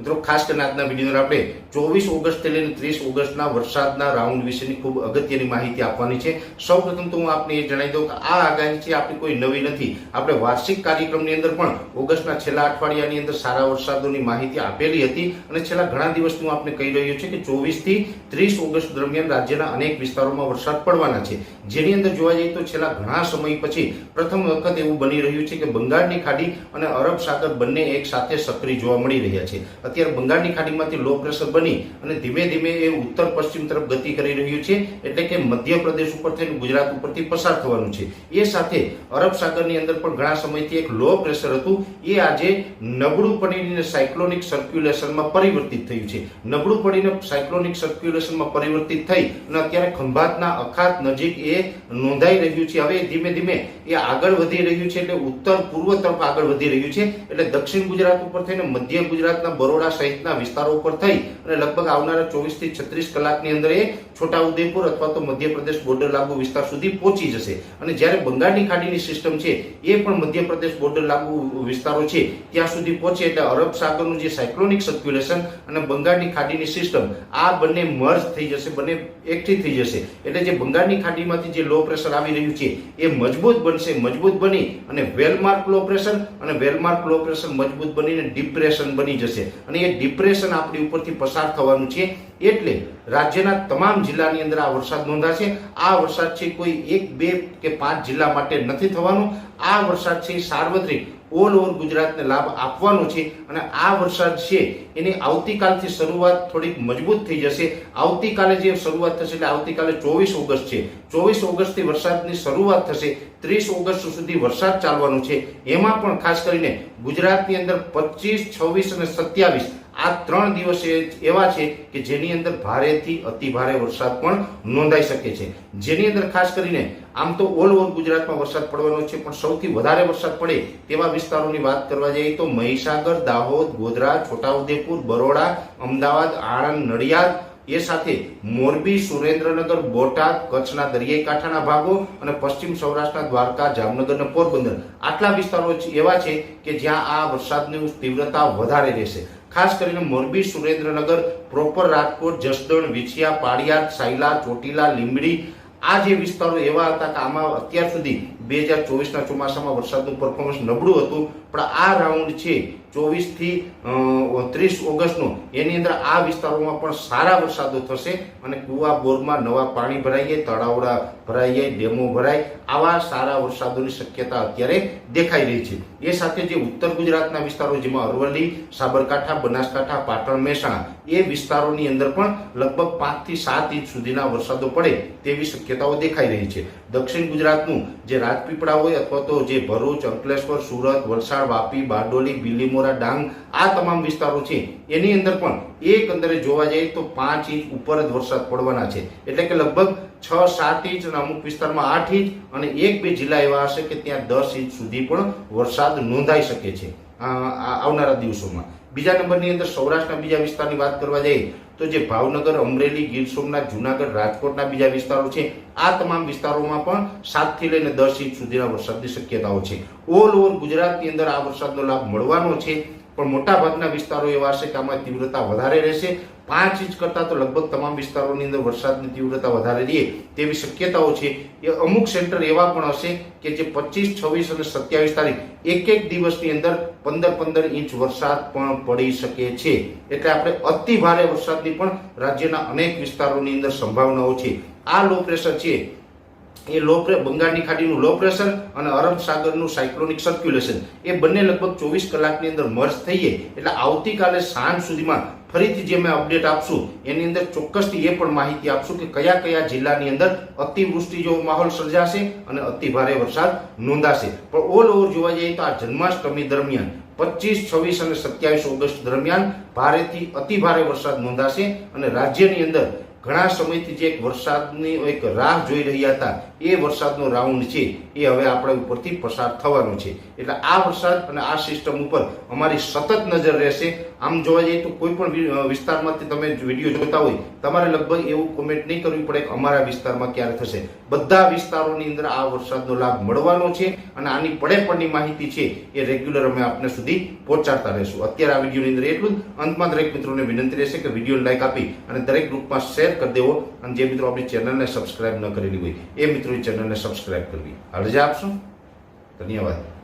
મિત્રો, ખાસ કરીને આજના વીડિયો આપણે ચોવીસ ઓગસ્ટથી લઈને ત્રીસ ઓગસ્ટના વરસાદના રાઉન્ડ વિશેની ખૂબ અગત્યની માહિતી આપવાની છે. સૌપ્રથમ તો હું આપને એ જણાવી દઉં કે આ આગાહી છે, આપણી કોઈ નવી નથી. આપણે વાર્ષિક કાર્યક્રમની અંદર પણ ઓગસ્ટના છેલ્લા અઠવાડિયાની અંદર સારા વરસાદોની માહિતી આપેલી હતી અને છેલ્લા ઘણા દિવસથી હું આપને કહી રહ્યો છું કે ચોવીસથી ત્રીસ ઓગસ્ટ દરમિયાન રાજ્યના અનેક વિસ્તારોમાં વરસાદ પડવાના છે. જેની અંદર જોવા જઈએ તો છેલ્લા ઘણા સમય પછી પ્રથમ વખત એવું બની રહ્યું છે કે બંગાળની ખાડી અને અરબ સાગર બંને એક સાથે સક્રિય જોવા મળી રહ્યા છે. અત્યારે બંગાળની ખાડીમાંથી લો પ્રેશર બની અને ધીમે ધીમે એ ઉત્તર પશ્ચિમ તરફ ગતિ કરી રહ્યું છે, એટલે કે મધ્યપ્રદેશ ઉપર થઈને ગુજરાત ઉપરથી પસાર થવાનું છે. એ સાથે અરબ સાગરની અંદર પણ ઘણા સમયથી એક લો પ્રેશર હતું. એ આજે નબળું પડીને સાયક્લોનિક સર્ક્યુલેશનમાં પરિવર્તિત થયું છે. નબળું પડીને સાયક્લોનિક સર્ક્યુલેશનમાં પરિવર્તિત થઈ અને અત્યારે ખંભાતના અખાત નજીક એ નોંધાઈ રહ્યું છે. હવે ધીમે ધીમે એ આગળ વધી રહ્યું છે, એટલે ઉત્તર પૂર્વ તરફ આગળ વધી રહ્યું છે. એટલે દક્ષિણ ગુજરાત ઉપર થઈને મધ્ય ગુજરાતના બરોડા સહિતના વિસ્તારો ઉપર થઈ અને લગભગ આવનારા ચોવીસથી છત્રીસ કલાકની અંદર એ છોટાઉદેપુર અથવા તો મધ્યપ્રદેશ બોર્ડર લાગુ વિસ્તાર સુધી પહોંચી જશે. અને જ્યારે બંગાળની ખાડીની સિસ્ટમ છે, એ પણ મધ્યપ્રદેશ બોર્ડર લાગુ વિસ્તારો છે, ત્યાં સુધી પહોંચે એટલે અરબ સાગરનું જે સાયક્લોનિક સર્ક્યુલેશન અને બંગાળની ખાડીની સિસ્ટમ આ બંને મર્જ થઈ જશે, બંને એકઠી થઈ જશે. એટલે જે બંગાળની ખાડીમાંથી જે લો પ્રેશર આવી રહ્યું છે, એ મજબૂત બનશે, મજબૂત બની અને વેલમાર્ક લો પ્રેશર અને વેલમાર્ક લો પ્રેશર મજબૂત બનીને ડિપ્રેશન બની જશે. અને એ ડિપ્રેશન આપણી ઉપરથી પસાર થવાનું છે. એટલે રાજ્યના તમામ જિલ્લાની અંદર આ વરસાદ નોંધાશે. આ વરસાદ છે કોઈ એક, બે કે પાંચ જિલ્લા માટે નથી થવાનો. આ વરસાદ છે સાર્વત્રિક ઓલ ઓવર ગુજરાતને લાભ આપવાનો છે અને આ વરસાદ છે એની આવતીકાલથી શરૂઆત થોડીક મજબૂત થઈ જશે. આવતીકાલે જે શરૂઆત થશે એટલે આવતીકાલે ચોવીસ ઓગસ્ટ છે. ચોવીસ ઓગસ્ટથી વરસાદની શરૂઆત થશે. ત્રીસ ઓગસ્ટ સુધી વરસાદ ચાલવાનો છે. એમાં પણ ખાસ કરીને ગુજરાતની અંદર પચીસ, છવ્વીસ અને સત્યાવીસ આ ત્રણ દિવસ એવા છે કે જેની અંદર ભારેથી અતિ ભારે વરસાદ પણ નોંધાઈ શકે છે. જેની અંદર ખાસ કરીને આમ તો ઓલ ઓવર ગુજરાતમાં વરસાદ પડવાનો છે, પણ સૌથી વધારે વરસાદ પડે તેવા વિસ્તારોની વાત કરવા જઈએ તો મહીસાગર, દાહોદ, ગોધરા, છોટાઉદેપુર, બરોડા, અમદાવાદ, આણંદ, નડિયાદ એ સાથે મોરબી, સુરેન્દ્રનગર, બોટાદ, કચ્છના દરિયાઈ કાંઠાના ભાગો અને પશ્ચિમ સૌરાષ્ટ્રના દ્વારકા, જામનગર અને પોરબંદર. આટલા વિસ્તારો એવા છે કે જ્યાં આ વરસાદની તીવ્રતા વધારે રહેશે. ખાસ કરીને મોરબી, સુરેન્દ્રનગર, પ્રોપર રાજકોટ, જસદણ, વિછિયા, પાળિયાદ, સાયલા, ચોટીલા, લીંબડી આ જે વિસ્તારો એવા હતા કે આમાં અત્યાર સુધી બે હજાર ચોવીસના ચોમાસામાં વરસાદનું પરફોર્મન્સ નબળું હતું, પણ આ રાઉન્ડ છે ચોવીસથી ત્રીસ ઓગસ્ટનો. એની અંદર આ વિસ્તારોમાં પણ સારા વરસાદો થશે અને કુવા, બોરમાં નવા પાણી ભરાઈ જાય, તળાવડા ભરાઈ જાય, ડેમો ભરાય, આવા સારા વરસાદોની શક્યતા અત્યારે દેખાઈ રહી છે. એ સાથે જે ઉત્તર ગુજરાતના વિસ્તારો જેમાં અરવલ્લી, સાબરકાંઠા, બનાસકાંઠા, પાટણ, મહેસાણા, એ વિસ્તારોની અંદર પણ લગભગ પાંચથી સાત ઇંચ સુધીના વરસાદો પડે તેવી શક્યતાઓ દેખાઈ રહી છે. દક્ષિણ ગુજરાતનું જે રાજપીપળા હોય અથવા તો જે ભરૂચ, અંકલેશ્વર, સુરત, વલસાડ, વાપી, બારડોલી, બિલીમોરા, ડાંગ આ તમામ વિસ્તારો છે. એની અંદર પણ એક અંદરે જોવા જઈએ તો પાંચ ઇંચ ઉપર જ વરસાદ પડવાના છે. એટલે કે લગભગ છ, સાત ઇંચ અને અમુક વિસ્તારમાં આઠ ઇંચ અને એક, બે જિલ્લા એવા હશે કે ત્યાં દસ ઇંચ સુધી પણ વરસાદ નોંધાઈ શકે છે. આવનારા દિવસોમાં. બીજા નંબરની અંદર સૌરાષ્ટ્રના બીજા વિસ્તારની વાત કરવા જઈએ તો જે ભાવનગર, અમરેલી, ગીર સોમનાથ, જુનાગઢ, રાજકોટના બીજા વિસ્તારો છે, આ તમામ વિસ્તારોમાં પણ સાતથી લઈને દસ ઇંચ સુધીના વરસાદની શક્યતાઓ છે. ઓલ ઓવર ગુજરાતની અંદર આ વરસાદનો લાભ મળવાનો છે. પણ મોટાભાગના વિસ્તારો એવા હશે કે આમાં તીવ્રતા વધારે રહેશે. પાંચ ઇંચ કરતાં તો લગભગ તમામ વિસ્તારોની અંદર વરસાદની તીવ્રતા વધારે રહે તેવી શક્યતાઓ છે. એ અમુક સેન્ટર એવા પણ હશે કે જે પચીસ, છવ્વીસ અને સત્યાવીસ તારીખ એક એક દિવસની અંદર પંદર પંદર ઇંચ વરસાદ પણ પડી શકે છે. એટલે આપણે અતિ ભારે વરસાદની પણ રાજ્યના અનેક વિસ્તારોની અંદર સંભાવનાઓ છે. આ લો પ્રેશર છે. એ લો બંગાળની ખાડીનું લો પ્રેશર અને અરબ સાગરનું સાયક્લોનિક સર્ક્યુલેશન એ બંને લગભગ ચોવીસ કલાકની અંદર મર્જ થઈએ, એટલે આવતીકાલે સાંજ સુધીમાં ફરીથી જે મેં અપડેટ આપશું, એની અંદર ચોક્કસથી એ પણ માહિતી આપશું કે કયા કયા જિલ્લાની અંદર અતિવૃષ્ટિ જેવો માહોલ સર્જાશે અને અતિ ભારે વરસાદ નોંધાશે. પણ ઓલ ઓવર જોવા જઈએ તો આ જન્માષ્ટમી દરમિયાન, પચીસ, છવ્વીસ અને સત્યાવીસ ઓગસ્ટ દરમિયાન ભારેથી અતિ ભારે વરસાદ નોંધાશે અને રાજ્યની અંદર ઘણા સમયથી જે એક વરસાદની એક રાહ જોઈ રહ્યા હતા, એ વરસાદનો રાઉન્ડ છે, એ હવે આપણા ઉપરથી પસાર થવાનો છે. એટલે આ વરસાદ અને આ સિસ્ટમ ઉપર અમારી સતત નજર રહેશે. આમ જોવા જઈએ તો કોઈ પણ વિસ્તારમાંથી તમે વીડિયો જોતા હોય, તમારે લગભગ એવું કોમેન્ટ નહીં કરવી પડે કે અમારા વિસ્તારમાં ક્યારે થશે. બધા વિસ્તારોની અંદર આ વરસાદનો લાભ મળવાનો છે અને આની પડે પડની માહિતી છે એ રેગ્યુલર અમે આપને સુધી પહોંચાડતા રહેશું. અત્યારે આ વિડીયોની અંદર એટલું અંતમાં દરેક મિત્રોને વિનંતી રહેશે કે વીડિયો લાઇક આપી અને દરેક ગ્રુપમાં શેર કરી દેવો. અને જે મિત્રો આપણી ચેનલને સબસ્ક્રાઈબ ન કરેલી હોય, એ મિત્રો ચેનલને સબસ્ક્રાઈબ કરવી. અરજા રજા આપશો. ધન્યવાદ.